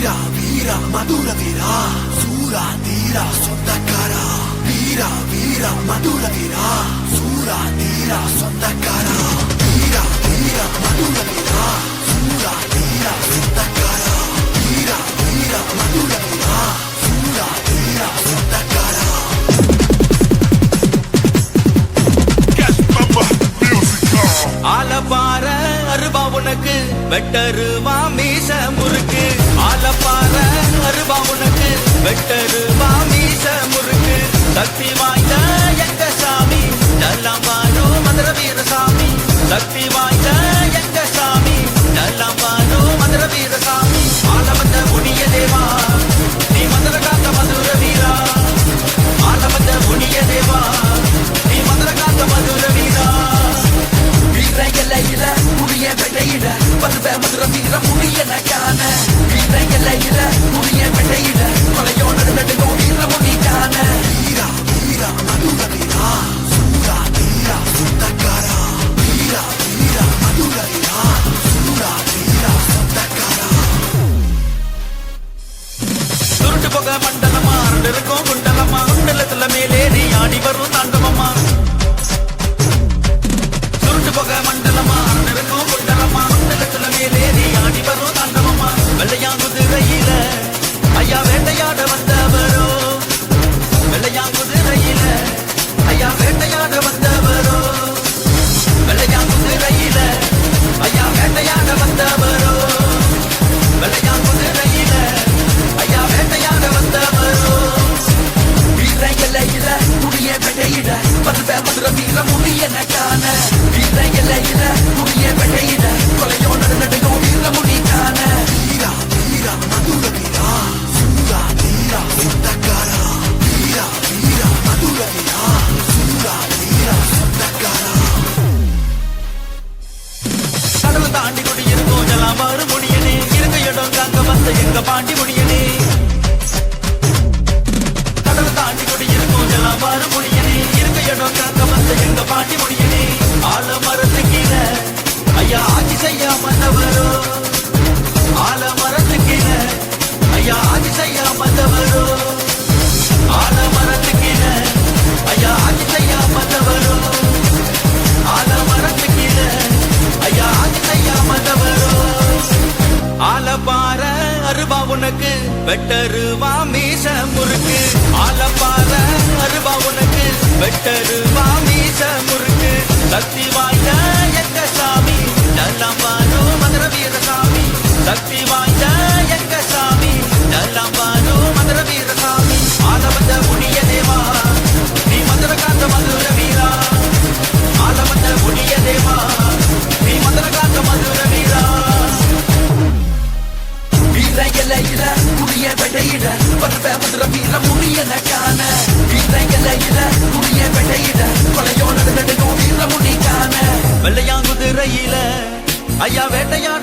వీర వీర మధుర వీరా సూర తీర సొంతకార వీర వీర మధుర వీరా సూర తీర సొంత அருபா உனக்கு வெட்டருவா மீச முறுக்கு. ஆலப்பாற அருபா உனக்கு வெட்டருவா மீச முறுக்கு. சக்தி வாய் வெளியிட பதுவ மதுர தீர முடியன காண. இணையல இட முடிய விடையிட மலையோ நடுநடுங்கோ ஈர முடி காண. ஈரா ஈரா மதுர வீரா சூரா தீரா சுத்தக்காரா ஈரா ஈரா மதுர வீரா சூரா தீரா சுத்தக்காரா சுருண்டு போக மண்டலமா இருக்கும் குண்டலமா குண்டலத்துல மேலே பாண்டிக்குடி இருக்கோம் ஜலாமாறு முடியனே இருக்க இடம் காக்க வந்த எங்க பாண்டி முடியனே கடல் தாண்டிக்குடி இருக்கோம் ஜலாமாறு முடியனே இருக்க இடம் காக்க வந்த எங்க பாண்டி முடியனே அழகு வெட்டருவா மீச முறுக்கு முடியலக்கான இதையில முடிய வெட்டையிட. கொலையோட நடுக்கும் வீரமுடிக்கான வெள்ளையாங்குதிரையில ஐயா வேட்டையாட